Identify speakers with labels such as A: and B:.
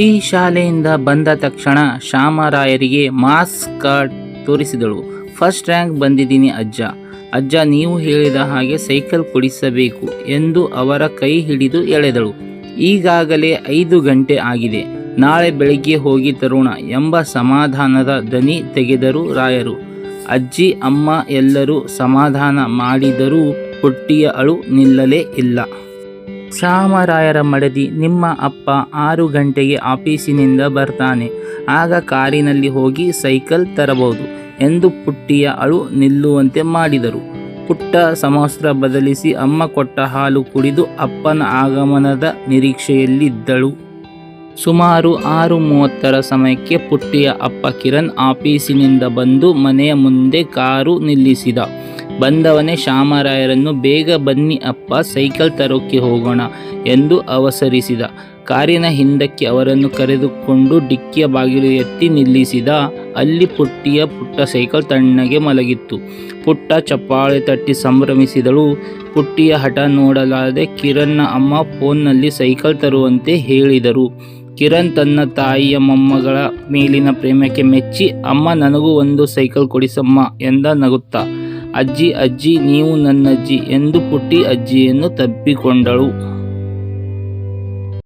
A: ಪುಟ್ಟಿ ಶಾಲೆಯಿಂದ ಬಂದ ತಕ್ಷಣ ಶ್ಯಾಮರಾಯರಿಗೆ ಮಾಸ್ ಕಾರ್ಡ್ ತೋರಿಸಿದಳು. ಫಸ್ಟ್ ರ್ಯಾಂಕ್ ಬಂದಿದ್ದೀನಿ ಅಜ್ಜ. ಅಜ್ಜ, ನೀವು ಹೇಳಿದ ಹಾಗೆ ಸೈಕಲ್ ಕೊಡಿಸಬೇಕು ಎಂದು ಅವರ ಕೈ ಹಿಡಿದು ಎಳೆದಳು. ಈಗಾಗಲೇ ಐದು ಗಂಟೆ ಆಗಿದೆ. ನಾಳೆ ಬೆಳಿಗ್ಗೆ ಹೋಗಿ ತರೋಣ ಎಂಬ ಸಮಾಧಾನದ ದನಿ ತೆಗೆದರು ರಾಯರು. ಅಜ್ಜಿ, ಅಮ್ಮ ಎಲ್ಲರೂ ಸಮಾಧಾನ ಮಾಡಿದರೂ ಪುಟ್ಟಿಯ ಅಳು ನಿಲ್ಲಲೇ ಇಲ್ಲ. ಶ್ಯಾಮರಾಯರ ಮಡದಿ ನಿಮ್ಮ ಅಪ್ಪ ಆರು ಗಂಟೆಗೆ ಆಫೀಸಿನಿಂದ ಬರ್ತಾನೆ. ಆಗ ಕಾರಿನಲ್ಲಿ ಹೋಗಿ ಸೈಕಲ್ ತರಬಹುದು ಎಂದು ಪುಟ್ಟಿಯ ಅಳು ನಿಲ್ಲುವಂತೆ ಮಾಡಿದರು. ಪುಟ್ಟ ಸಮವಸ್ತ್ರ ಬದಲಿಸಿ ಅಮ್ಮ ಕೊಟ್ಟ ಹಾಲು ಕುಡಿದು ಅಪ್ಪನ ಆಗಮನದ ನಿರೀಕ್ಷೆಯಲ್ಲಿದ್ದಳು. ಸುಮಾರು ಆರು ಮೂವತ್ತರ ಸಮಯಕ್ಕೆ ಪುಟ್ಟಿಯ ಅಪ್ಪ ಕಿರಣ್ ಆಫೀಸಿನಿಂದ ಬಂದು ಮನೆಯ ಮುಂದೆ ಕಾರು ನಿಲ್ಲಿಸಿದ. ಬಂದವನೇ ಶ್ಯಾಮರಾಯರನ್ನು ಬೇಗ ಬನ್ನಿ ಅಪ್ಪ, ಸೈಕಲ್ ತರೋಕ್ಕೆ ಹೋಗೋಣ ಎಂದು ಅವಸರಿಸಿದ. ಕಾರಿನ ಹಿಂದಕ್ಕೆ ಅವರನ್ನು ಕರೆದುಕೊಂಡು ಡಿಕ್ಕಿಯ ಬಾಗಿಲು ಎತ್ತಿ ನಿಲ್ಲಿಸಿದ ಅಲ್ಲಿ ಪುಟ್ಟಿಯ ಪುಟ್ಟ ಸೈಕಲ್ ತಣ್ಣಗೆ ಮಲಗಿತ್ತು. ಪುಟ್ಟ ಚಪ್ಪಾಳೆ ತಟ್ಟಿ ಸಂಭ್ರಮಿಸಿದಳು. ಪುಟ್ಟಿಯ ಹಠ ನೋಡಲಾದೆ ಕಿರಣ್ನ ಅಮ್ಮ ಫೋನ್ನಲ್ಲಿ ಸೈಕಲ್ ತರುವಂತೆ ಹೇಳಿದರು. ಕಿರಣ್ ತನ್ನ ತಾಯಿಯ ಮೊಮ್ಮಗಳ ಮೇಲಿನ ಪ್ರೇಮಕ್ಕೆ ಮೆಚ್ಚಿ, ಅಮ್ಮ, ನನಗೂ ಒಂದು ಸೈಕಲ್ ಕೊಡಿಸಮ್ಮ ಎಂದ ನಗುತ್ತಾ. ಅಜ್ಜಿ ಅಜ್ಜಿ ನೀವು ನನ್ನಜ್ಜಿ ಎಂದು ಪುಟ್ಟಿ ಅಜ್ಜಿಯನ್ನು ತಬ್ಬಿಕೊಂಡಳು.